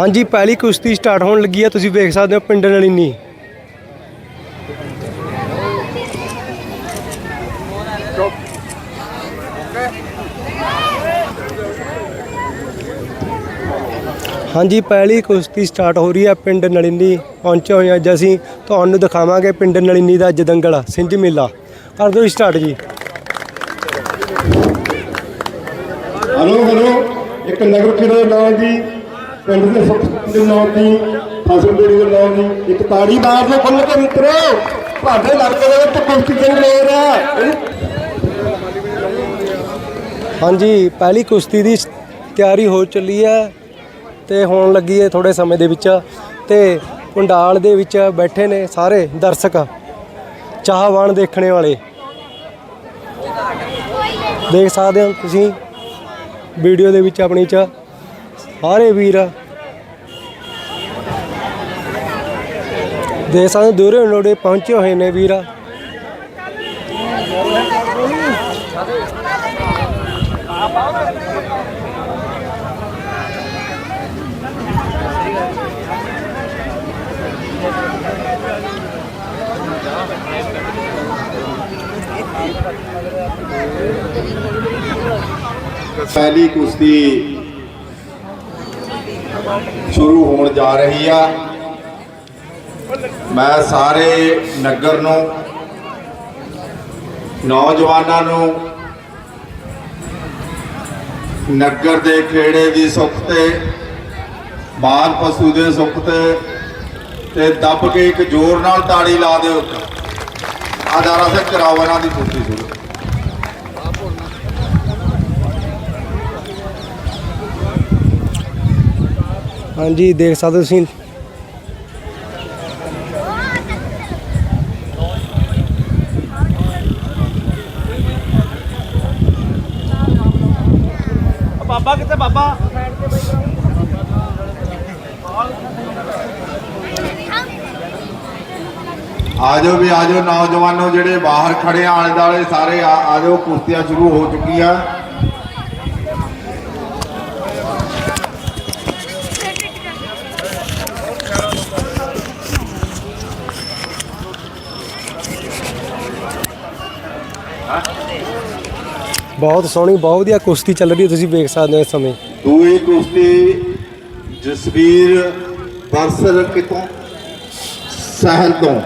ਹਾਂਜੀ, ਪਹਿਲੀ ਕੁਸ਼ਤੀ ਸਟਾਰਟ ਹੋਣ ਲੱਗੀ ਹੈ ਤੁਸੀਂ ਵੇਖ ਸਕਦੇ ਹੋ ਪਿੰਡ ਨਲੀਨੀ ਹਾਂਜੀ, ਪਹਿਲੀ ਕੁਸ਼ਤੀ ਸਟਾਰਟ ਹੋ ਰਹੀ ਹੈ ਪਿੰਡ ਨਲਿਨੀ ਪਹੁੰਚੇ ਹੋਏ ਅੱਜ ਅਸੀਂ। ਤੁਹਾਨੂੰ ਦਿਖਾਵਾਂਗੇ ਪਿੰਡ ਨਲਿਨੀ ਦਾ ਜਦੰਗਲ ਸਿੰਝ ਮੇਲਾ। ਕਰ ਦਿਓ ਸਟਾਰਟ ਜੀ। ਹਲੋ ਹਲੋ, ਇੱਕ ਨਗਰ ਖੇੜੇ ਦੇ ਦੀ ਪਿੰਡ ਦੇ ਸੁੱਖ ਦੇ ਨਾਂ ਦੀ ਫਸਲ ਦੇ ਨਾਂ ਦੀ ਇੱਕ ਤਾੜੀ ਮਾਰ ਦੇ ਖੁੱਲ ਕੇ ਮਿੱਤਰੋ ਤੁਹਾਡੇ ਇਲਾਕੇ ਦੇ ਵਿੱਚ ਕੁਸ਼ਤੀ ਜੰਗ ਲੈ ਰਿਹਾ ਹਾਂਜੀ, ਪਹਿਲੀ ਕੁਸ਼ਤੀ ਦੀ ਤਿਆਰੀ ਹੋ ਚੱਲੀ ਹੈ ਤੇ ਹੋਣ ਲੱਗੀ ਹੈ ਥੋੜੇ ਸਮੇਂ ਦੇ ਵਿੱਚ ਤੇ ਪੰਡਾਲ ਦੇ ਵਿੱਚ ਬੈਠੇ ਨੇ ਸਾਰੇ ਦਰਸ਼ਕ, ਚਾਹਵਾਨ ਦੇਖਣੇ ਵਾਲੇ। ਦੇਖ ਸਕਦੇ ਹੋ ਤੁਸੀਂ, ਵੀਡੀਓ ਦੇ ਵਿੱਚ ਆਪਣੀ ਚ ਸਾਰੇ ਵੀਰ। ਦੇ ਸਾਨੂੰ ਦੂਰੇ ਨੋੜੇ ਪਹੁੰਚੇ ਹੋਏ ਨੇ ਵੀਰ। ਪਹਿਲੀ ਕੁਸ਼ਤੀ ਸ਼ੁਰੂ ਹੋਣ ਜਾ ਰਹੀ ਆ। ਮੈਂ ਸਾਰੇ ਨਗਰ ਨੂੰ, ਨੌਜਵਾਨਾਂ ਨੂੰ, ਨਗਰ ਦੇ ਖੇੜੇ ਦੀ ਸੁੱਖ ਤੇ, ਬਾਲ ਪਸ਼ੂ ਦੇ ਸੁੱਖ ਤੇ ਤੇ ਦੱਬ ਕੇ ਇੱਕ ਜ਼ੋਰ ਨਾਲ ਤਾੜੀ ਲਾ ਦਿਓ। ਆਦਾਰਾ ਸੇ ਕਰਾਓ ਇਹਨਾਂ ਦੀ ਕੁਸ਼ਤੀ ਸ਼ੁਰੂ ਹਾਂਜੀ ਦੇਖ ਸਕਦੇ ਤੁਸੀਂ। ਬਾਬਾ ਕਿੱਥੇ ਬਾਬਾ? ਆਜੋ ਵੀ ਆਜੋ ਨੌਜਵਾਨੋ ਜਿਹੜੇ ਬਾਹਰ ਖੜੇ ਆਲੇ ਦਾਲੇ ਸਾਰੇ ਆ- ਆਜੋ ਕੁਸ਼ਤੀਆਂ ਸ਼ੁਰੂ ਹੋ ਚੁੱਕੀਆਂ। ਬਹੁਤ ਸੋਹਣੀ, ਬਹੁਤ ਵਧੀਆ ਕੁਸ਼ਤੀ ਚੱਲ ਰਹੀ ਹੈ, ਤੁਸੀਂ ਵੇਖ ਸਕਦੇ ਹੋ ਇਸ ਸਮੇਂ। ਦੂਈ ਕੁਸ਼ਤੀ ਜਸਵੀਰ ਬਰਸਰ ਕਿਤੋਂ ਸਹਿਲ ਤੋਂ।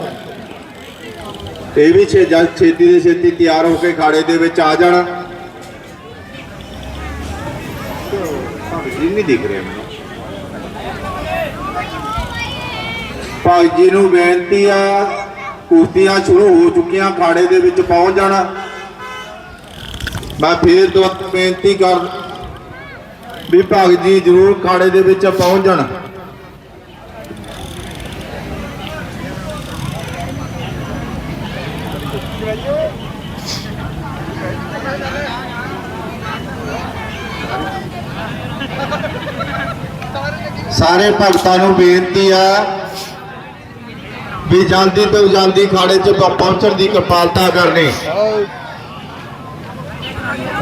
ਇਹ ਵੀ ਛੇ ਜਲ, ਛੇਤੀ ਦੇ ਛੇਤੀ ਤਿਆਰ ਹੋ ਕੇ ਖਾੜੇ ਦੇ ਵਿੱਚ ਆ ਜਾਣਾ। ਨਹੀਂ ਦਿਖ ਰਿਹਾ ਮੈਨੂੰ। ਭਾਈ ਜੀ ਨੂੰ ਬੇਨਤੀ ਆ, ਕੁਸ਼ਤੀਆਂ ਸ਼ੁਰੂ ਹੋ ਚੁੱਕੀਆਂ, ਖਾੜੇ ਦੇ ਵਿੱਚ ਪਹੁੰਚ ਜਾਣਾ। ਮੈਂ ਫੇਰ ਦੁਬਾਰਾ ਬੇਨਤੀ ਕਰ ਵੀ ਭਗਤ ਜੀ ਜਰੂਰ ਖਾੜੇ ਦੇ ਵਿੱਚ ਪਹੁੰਚ ਜਾਣ। ਸਾਰੇ ਭਗਤਾਂ ਨੂੰ ਬੇਨਤੀ ਆ ਵੀ ਜਾਂਦੀ ਤੋਂ ਜਾਂਦੀ ਖਾੜੇ 'ਚ ਪ- ਪਹੁੰਚਣ ਦੀ ਕਿਰਪਾਲਤਾ ਕਰਨੀ।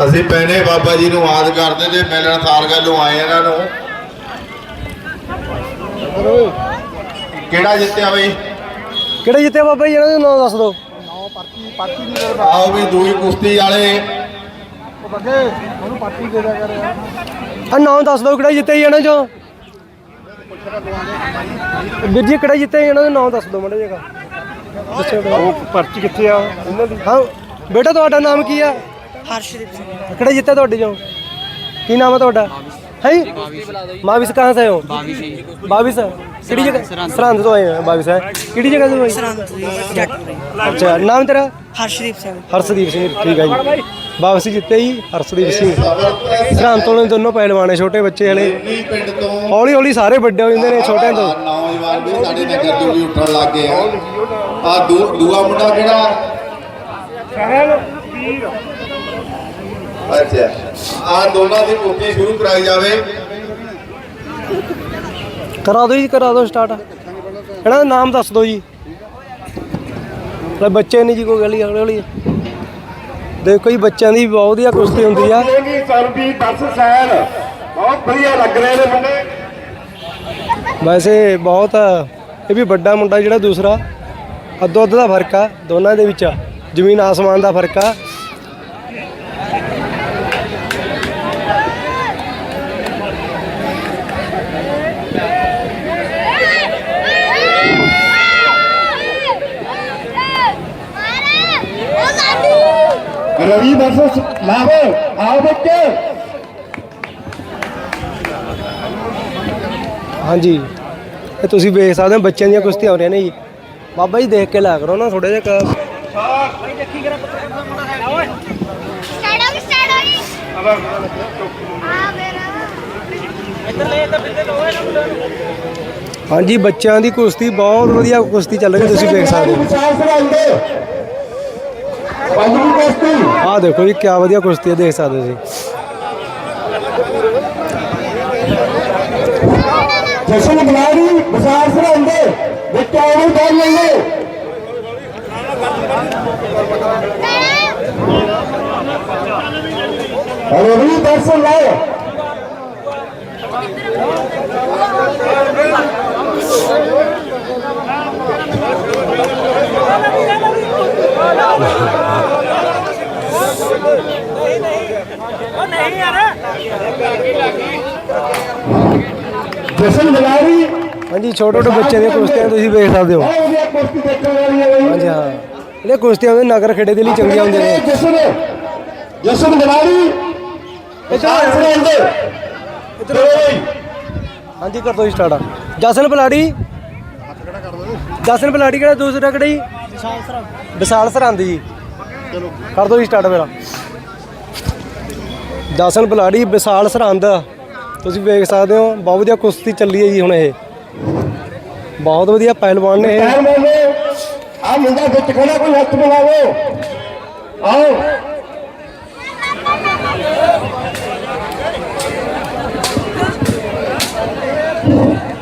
ਅਸੀਂ ਪਹਿਨੇ ਬਾਬਾ ਜੀ ਨੂੰ ਆਦ ਕਰਦੇ ਤੇ ਮਿਲਣ ਸਾਰ ਗੱਲੋਂ ਆਏ ਇਹਨਾਂ ਨੂੰ। ਕਿਹੜਾ ਜਿੱਤਿਆ ਬਈ? ਕਿਹੜੇ ਜਿੱਤੇ ਬਾਬਾ ਜੀ ਇਹਨਾਂ ਦੇ ਨਾਮ ਦੱਸ ਦਿਓ। ਆਓ ਵੀ ਦੂਈ ਕੁਸ਼ਤੀ ਵਾਲੇ। ਆ ਨਾਮ ਦੱਸ ਦਿਓ ਕਿਹੜਾ ਜਿੱਤੇ ਜੀ ਇਹਨਾਂ ਚੋਂ। ਵੀਰ ਜੀ ਕਿਹੜਾ ਜਿੱਤੇ ਜੀ ਇਹਨਾਂ ਦੇ ਨਾਮ ਦੱਸ ਦਿਓ ਮਾੜਾ ਦੱਸੋ ਉਹ ਪਰਚੀ ਕਿੱਥੇ ਆ? ਇਹਨਾਂ ਦੀ ਹਾਂ ਬੇਟਾ ਤੁਹਾਡਾ ਨਾਮ ਕੀ ਆ? हर्षदीप सिंह ਕਿਹੜਾ ਜਿੱਤੇ ਤੁਹਾਡੇ ਚੋਂ ਕੀ ਨਾਮ ਹੈ ਤੁਹਾਡਾ है बाविस कहाँ से हो बाविस किड़ी जगह सरहंद तो आए हैं बाविस है किड़ी जगह से हो सरहंद जटपुरी अच्छा नाम तेरा हर्षदीप सिंह ਹਰਸ਼ਦੀਪ ਸਿੰਘ ਠੀਕ ਹੈ ਜੀ ਵਾਪਸੀ ਜਿੱਤੇ ਜੀ ਹਰਸ਼ਦੀਪ ਸਿੰਘ ਸਰਹੰਦ ਤੋਂ ਨੇ ਦੋਨੋਂ ਪਹਿਲਵਾਨ ਨੇ ਛੋਟੇ ਬੱਚੇ ਹਲੇ ਪਿੰਡ ਤੋਂ ਹੌਲੀ ਹੌਲੀ ਸਾਰੇ ਵੱਡੇ ਹੋ ਜਾਂਦੇ ਨੇ ਛੋਟਿਆਂ ਤੋਂ ਨੌਜਵਾਨ ਵੀ ਸਾਡੇ ਨਗਰ ਤੋਂ ਵੀ ਉੱਠਣ ਲੱਗ ਗਏ ਆ ਆ ਦੂਆ ਮੁੰਡਾ ਕਿਹੜਾ ਅੱਛਾ। ਆ ਦੋਨਾਂ ਦੀ ਕੁਸ਼ਤੀ ਸ਼ੁਰੂ ਕਰਾਈ ਜਾਵੇ। ਕਰਾ ਦਿਓ ਜੀ ਕਰਾ ਦਿਓ ਸਟਾਰਟ ਇਹਨਾਂ ਦਾ ਨਾਮ ਦੱਸ ਦਿਓ ਜੀ। ਲੈ ਬੱਚੇ ਨਹੀਂ ਜੀ ਕੋਈ ਗੱਲ ਹੀ ਹੌਲੀ ਹੌਲੀ। ਦੇਖੋ ਜੀ ਬੱਚਿਆਂ ਦੀ ਬਹੁਤ ਵਧੀਆ ਕੁਸ਼ਤੀ ਹੁੰਦੀ ਆ। ਜੀ ਸਰਬੀ ਦਸ ਸੈਲ ਬਹੁਤ ਵਧੀਆ ਲੱਗ ਰਹੇ ਨੇ ਮੁੰਡੇ। ਵੈਸੇ ਬਹੁਤ ਇਹ ਵੀ ਵੱਡਾ ਮੁੰਡਾ ਜਿਹੜਾ ਦੂਸਰਾ। ਅੱਧੋ ਅੱਧ ਦਾ ਫ਼ਰਕ ਆ ਦੋਨਾਂ ਦੇ ਵਿੱਚ ਜ਼ਮੀਨ ਆਸਮਾਨ ਦਾ ਫ਼ਰਕ ਆ। ਰਵੀ ਵਰਸਸ ਲਾਭ ਆਓ ਬੱਚੇ। ਹਾਂਜੀ। ਇਹ ਤੁਸੀਂ ਵੇਖ ਸਕਦੇ ਹੋ ਬੱਚਿਆਂ ਦੀਆਂ ਕੁਸ਼ਤੀਆਂ ਹੋ ਰਹੀਆਂ ਨੇ ਜੀ। ਬਾਬਾ ਜੀ ਦੇਖ ਕੇ ਲਾ ਕਰੋ ਨਾ ਥੋੜੇ ਜਿਹਾ ਕਰ ਭਾਈ ਦੇਖੀ ਕਰਾ ਮੁੰਡਾ ਹੈ ਓਏ ਸਟਾਰਟ ਹੋ ਗਈ ਸਟਾਰਟ ਹੋ ਗਈ ਆ ਮੇਰਾ ਇੱਧਰ ਲੈ ਤਾਂ ਹਾਂਜੀ ਬੱਚਿਆਂ ਦੀ ਕੁਸ਼ਤੀ ਬਹੁਤ ਵਧੀਆ ਕੁਸ਼ਤੀ ਚੱਲ ਰਹੀ ਤੁਸੀਂ ਦੇਖ ਸਕਦੇ ਹੋ। ਪੰਜਵੀਂ ਕੁਸ਼ਤੀ ਆਹ ਦੇਖੋ ਜੀ ਕਿਆ ਵਧੀਆ ਕੁਸ਼ਤੀ ਹੈ ਦੇਖ ਸਕਦੇ ਤੁਸੀਂ। ਜਸ਼ਨ ਬਲਾੜੀ ਵਿਚਾਰ ਸਰਾਂਦੇ ਵਿੱਚ ਆਉਣ ਕਰ ਲਈਏ ਰਵੀ ਦਰਸ਼ਨ ਲਾਓ। ਜਸ਼ਨ ਬਲਾੜੀ ਹਾਂਜੀ ਛੋਟੇ ਛੋਟੇ ਬੱਚਿਆਂ ਦੀਆਂ ਕੁਸ਼ਤੀਆਂ ਤੁਸੀਂ ਵੇਖ ਸਕਦੇ ਹੋ। ਕੁਸ਼ਤੀ ਦੇਖਣ ਵਾਲੀ ਹੈ ਬਈ। ਹਾਂਜੀ ਹਾਂ। ਇਹ ਕੁਸ਼ਤੀਆਂ ਦੇ ਨਗਰ ਖੇੜੇ ਦੇ ਲਈ ਚੰਗੀਆਂ ਹੁੰਦੀਆਂ ਨੇ। ਜਸ਼ਨ ਜਸ਼ਨ ਬਲਾੜੀ ਬਈ ਹਾਂਜੀ ਕਰ ਦੋ ਸਟਾਰਟ। ਜਸਨ ਪਲਾੜੀ। ਜਸਨ ਪਲਾੜੀ ਕਿਹੜਾ ਦੂਸਰਾ ਕਿਹੜਾ ਜੀ? ਵਿਸ਼ਾਲ ਸਰਹੰਦ ਵਿਸ਼ਾਲ ਸਰਹੰਦ ਜੀ। ਚਲੋ। ਕਰ ਦੋ ਸਟਾਰਟ ਮੇਰਾ ਜਸਨ ਪਲਾੜੀ ਵਿਸ਼ਾਲ ਸਰਹੰਦ। ਤੁਸੀਂ ਵੇਖ ਸਕਦੇ ਹੋ, ਬਹੁਤ ਵਧੀਆ ਕੁਸ਼ਤੀ ਚੱਲੀ ਹੈ ਜੀ ਹੁਣ ਇਹ। ਬਹੁਤ ਵਧੀਆ ਪਹਿਲਵਾਨ ਨੇ ਆ ਮੁੰਡਾ ਵਿੱਚ ਖੜਾ, ਕੋਈ ਹੱਥ ਮਿਲਾਵੋ ਆਓ।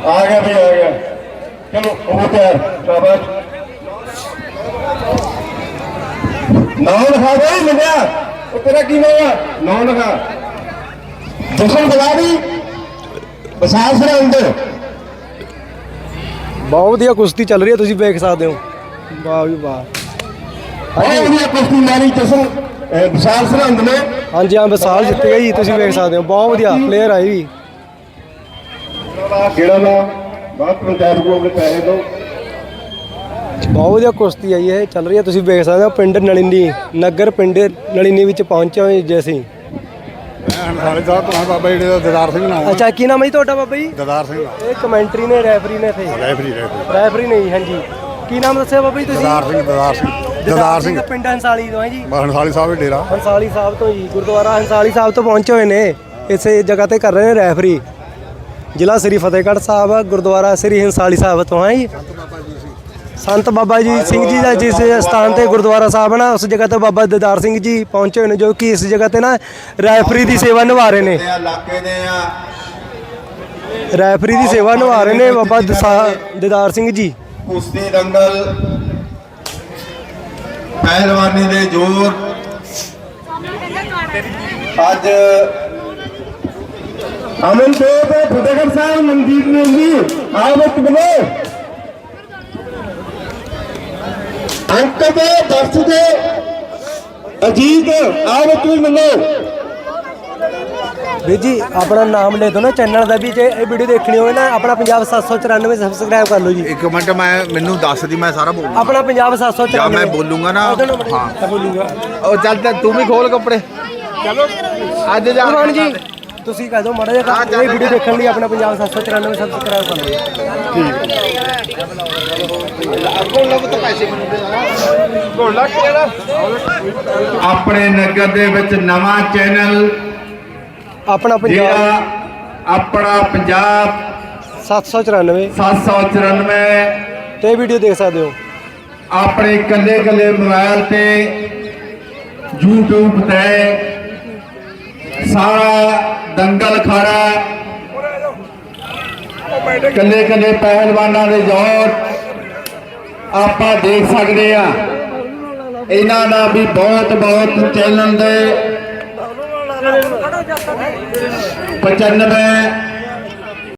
ਆ ਗਿਆ ਵੀ ਆ ਗਿਆ। ਚਲੋ, ਉਹ ਤਿਆਰ, ਸ਼ਾਬਾਸ਼। ਨਾਮ ਲਿਖਾ ਦੇ ਮੁੰਡਿਆ। ਤੇਰਾ ਕੀ ਨਾਮ ਆ? ਨਾਮ ਲਿਖਾ ਜਸ਼ਨ ਬਲਾੜੀ ਬਸਾਸ ਰੇ ਅੰਦਰ। ਬਹੁਤ ਵਧੀਆ ਕੁਸ਼ਤੀ ਚੱਲ ਰਹੀ ਹੈ ਤੁਸੀਂ ਵੇਖ ਸਕਦੇ ਹੋ। ਵਾਹ ਵੀ ਵਾਹ। ਬਹੁਤ ਵਧੀਆ ਕੁਸ਼ਤੀ ਮਾਰੀ ਜਸ਼ਨ ਵਿਸ਼ਾਲ ਸਰਹੰਦ ਨੇ। ਹਾਂਜੀ ਹਾਂ ਵਿਸ਼ਾਲ ਜਿੱਤ ਗਿਆ ਜੀ ਤੁਸੀਂ ਵੇਖ ਸਕਦੇ ਹੋ। ਬਹੁਤ ਵਧੀਆ ਪਲੇਅਰ ਆਈ ਵੀ। ਕਿਹੜਾ ਨਾ? ਬਾਤ ਪੰਚਾਇਤ ਕੋਲ ਪੈਸੇ ਦੋ ਬਹੁਤ ਵਧੀਆ ਕੁਸ਼ਤੀ ਆਈ ਇਹ ਚੱਲ ਰਹੀ ਹੈ। ਤੁਸੀਂ ਵੇਖ ਸਕਦੇ ਹੋ ਪਿੰਡ ਨਲਿਨੀ ਨਗਰ ਪਿੰਡ ਨਲਿਨੀ ਵਿੱਚ ਪਹੁੰਚੇ ਹੋਏ ਜੀ ਅਸੀਂ। ਹੰਸਾਲੇ ਸਾਹਿਬ ਤੋਂ ਆ ਬਾਬਾ ਜਿਹੜੇ ਦਾ ਦਦਾਰ ਸਿੰਘ ਨਾਮ ਅੱਛਾ ਕੀ ਨਾਮ ਹੈ ਜੀ ਤੁਹਾਡਾ ਬਾਬਾ ਜੀ? ਦਦਾਰ ਸਿੰਘ ਨਾਮ ਇਹ ਕਮੈਂਟਰੀ ਨੇ ਰੈਫਰੀ ਨੇ ਇੱਥੇ। Referee referee. ਰੈਫਰੀ ਨਹੀਂ ਹਾਂਜੀ। ਕੀ ਨਾਮ ਦੱਸਿਆ ਬਾਬਾ ਜੀ ਤੁਸੀਂ? ਦਦਾਰ ਸਿੰਘ ਦਦਾਰ ਸਿੰਘ ਦਦਾਰ ਸਿੰਘ ਪਿੰਡ ਹੰਸਾਲੀ ਤੋਂ ਹੈ ਜੀ। ਹੰਸਾਲੀ ਸਾਹਿਬ ਦੇ ਡੇਰਾ। ਹੰਸਾਲੀ ਸਾਹਿਬ ਤੋਂ ਜੀ ਗੁਰਦੁਆਰਾ ਹੰਸਾਲੀ ਸਾਹਿਬ ਤੋਂ ਪਹੁੰਚੇ ਹੋਏ ਨੇ। ਇਸੇ ਜਗ੍ਹਾ ਤੇ ਕਰ ਰਹੇ ਨੇ ਰੈਫਰੀ। ਜ਼ਿਲ੍ਹਾ ਸ੍ਰੀ ਫਤਿਹਗੜ੍ਹ ਸਾਹਿਬ ਗੁਰਦੁਆਰਾ ਸ੍ਰੀ ਹੰਸਾਲੀ ਸਾਹਿਬ ਤੋਂ ਹੈ ਜੀ। ਸੰਤ ਬਾਬਾ ਜੀ। ਸਿੰਘ ਜੀ ਦਾ ਜਿਸ ਸਥਾਨ ਤੇ ਗੁਰਦੁਆਰਾ ਸਾਹਿਬ ਹੈ ਨਾ ਉਸ ਜਗ੍ਹਾ ਤੇ ਬਾਬਾ ਦਦਾਰ ਸਿੰਘ ਜੀ ਪਹੁੰਚੇ ਹੋਏ ਨੇ ਜੋ ਕਿ ਇਸ ਜਗ੍ਹਾ ਤੇ ਨਾ ਰੈਫਰੀ ਦੀ ਸੇਵਾ ਨਿਭਾ ਰਹੇ ਨੇ। ਇਲਾਕੇ ਦੇ ਆ। ਰੈਫਰੀ ਦੀ ਸੇਵਾ ਨਿਭਾ ਰਹੇ ਨੇ ਬਾਬਾ ਦਦਾਰ ਸਿੰਘ ਜੀ। ਕੁਸ਼ਤੀ ਦੰਗਲ ਪਹਿਲਵਾਨੀ ਦੇ ਜੋਰ। ਅੱਜ ਅਮਨ ਦੇਵ ਫਤਿਹਗੜ੍ਹ ਸਾਹਿਬ ਮਨਦੀਪ ਨੇ ਜੀ ਆਓ ਵਿੱਚ ਬਣੇ। ਅੰਕ ਦੇ ਦਰਸ ਦੇ ਅਜੀਤ ਆਓ ਵੀ ਮਿਲੋ ਵੀਰ ਜੀ ਆਪਣਾ ਨਾਮ ਲੈ ਦਿਓ ਨਾ ਚੈਨਲ ਦਾ ਵੀ ਜੇ ਇਹ ਵੀਡੀਓ ਦੇਖਣੀ ਹੋਵੇ ਨਾ ਆਪਣਾ ਪੰਜਾਬ 794 ਸਬਸਕ੍ਰਾਈਬ ਕਰ ਲਓ ਜੀ। ਇੱਕ ਮਿੰਟ ਮੈਂ ਮੈਨੂੰ ਦੱਸ ਦੀ ਮੈਂ ਸਾਰਾ ਬੋਲੂੰਗਾ। ਆਪਣਾ ਪੰਜਾਬ 794 ਜਾਂ ਮੈਂ ਬੋਲੂੰਗਾ ਨਾ ਹਾਂ। ਬੋਲੂਗਾ। ਉਹ ਚੱਲ ਤੇ ਵੀ ਖੋਲ ਕੱਪੜੇ। ਚਲੋ। ਅੱਜ ਜਾ। ਜੀ ਤੁਸੀਂ ਕਹਿ ਦਿਓ ਮਾੜਾ ਜਿਹਾ ਇਹ ਵੀਡੀਓ ਦੇਖਣ ਲਈ ਆਪਣਾ ਪੰਜਾਬ 794 ਸਬਸਕ੍ਰਾਈਬ ਕਰ ਲਓ। ਆਪਣੇ ਨਗਰ ਦੇ ਵਿੱਚ ਨਵਾਂ ਚੈਨਲ ਆਪਣਾ ਪੰਜਾਬ ਜਿਹੜਾ ਆਪਣਾ ਪੰਜਾਬ 794 794 ਤੇ ਵੀਡੀਓ ਦੇਖ ਸਕਦੇ ਹੋ। ਆਪਣੇ ਕੱਲੇ ਕੱਲੇ ਮੋਬਾਈਲ ਤੇ YouTube ਤੇ ਸਾਰਾ ਦੰਗਲ ਖਾਰਾ। ਕੱਲੇ ਕੱਲੇ ਪਹਿਲਵਾਨਾਂ ਦੇ ਜ਼ੋਰ ਆਪਾਂ ਦੇਖ ਸਕਦੇ ਆ। ਇਹਨਾਂ ਦਾ ਵੀ ਬਹੁਤ ਬਹੁਤ ਚੈਨਲ ਦੇ 95